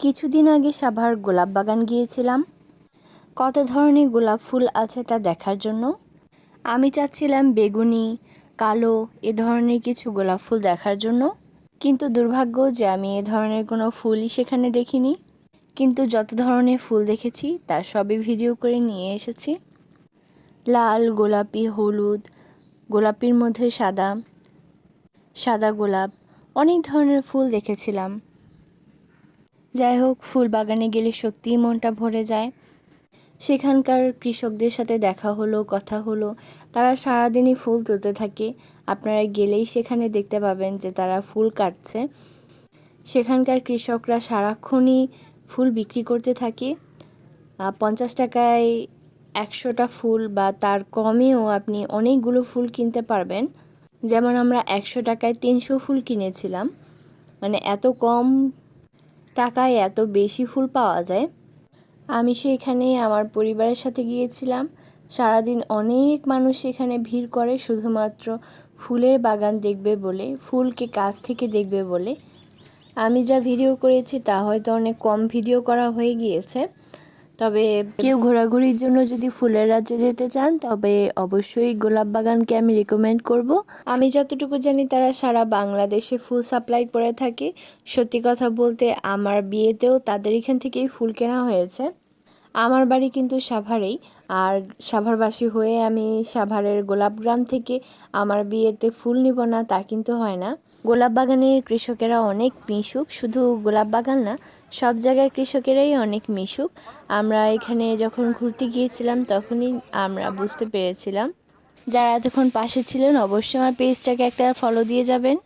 কিছুদিন আগে সাভার গোলাপ বাগান গিয়েছিলাম। কত ধরনের গোলাপ ফুল আছে তা দেখার জন্য। আমি চাচ্ছিলাম বেগুনি, কালো, এ ধরনের কিছু গোলাপ ফুল দেখার জন্য। কিন্তু দুর্ভাগ্য যে আমি এ ধরনের কোনো ফুলই সেখানে দেখিনি। কিন্তু যত ধরনের ফুল দেখেছি তার সবই ভিডিও করে নিয়ে এসেছি। লাল, গোলাপি, হলুদ, গোলাপির মধ্যে সাদা সাদা গোলাপ, অনেক ধরনের ফুল দেখেছিলাম। যাই হোক ফুল বাগানে গেলে সত্যিই মনটা ভরে যায়। সেখানকার কৃষকদের সাথে দেখা হলো, কথা হলো। তারা সারাদিনই ফুল তুলতে থাকে। আপনারা গেলেই সেখানে দেখতে পাবেন যে তারা ফুল কাটছে। সেখানকার কৃষকরা সারাক্ষণই ফুল বিক্রি করতে থাকে। পঞ্চাশ টাকায় একশোটা ফুল বা তার কমেও আপনি অনেকগুলো ফুল কিনতে পারবেন। যেমন আমরা একশো টাকায় তিনশো ফুল কিনেছিলাম। মানে এত কম টাকায় এত বেশি ফুল পাওয়া যায়? আমি সেখানে আমার পরিবারের সাথে গিয়েছিলাম। সারাদিন অনেক মানুষ এখানে ভিড় করে, শুধুমাত্র ফুলের বাগান দেখবে বলে, ফুলকে কাছ থেকে দেখবে বলে। আমি যা ভিডিও করেছি তা হয়তো অনেক কম ভিডিও করা হয়ে গিয়েছে। তবে কেউ ঘোরাঘুরির জন্য যদি ফুলের রাজ্যে যেতে চান, তবে অবশ্যই গোলাপ বাগানকে আমি রেকমেন্ড করব। আমি যতটুকু জানি তারা সারা বাংলাদেশে ফুল সাপ্লাই করে থাকে। সত্যি কথা বলতে, আমার বিয়েতেও তাদের এখান থেকেই ফুল কেনা হয়েছে। আমার বাড়ি কিন্তু সাভারেই। আর সাভারবাসী হয়ে আমি সাভারের গোলাপগ্রাম থেকে আমার বিয়েতে ফুল নিব না, তা কিন্তু হয় না। গোলাপ বাগানের কৃষকেরা অনেক মিশুক, শুধু গোলাপ বাগান না, সব জায়গায় কৃষকেরাই অনেক মিশুক। আমরা এখানে যখন ঘুরতে গিয়েছিলাম তখনই আমরা বুঝতে পেরেছিলাম। যারা এতক্ষণ পাশে ছিলেন, অবশ্যই আমার পেজটাকে একটা ফলো দিয়ে যাবেন।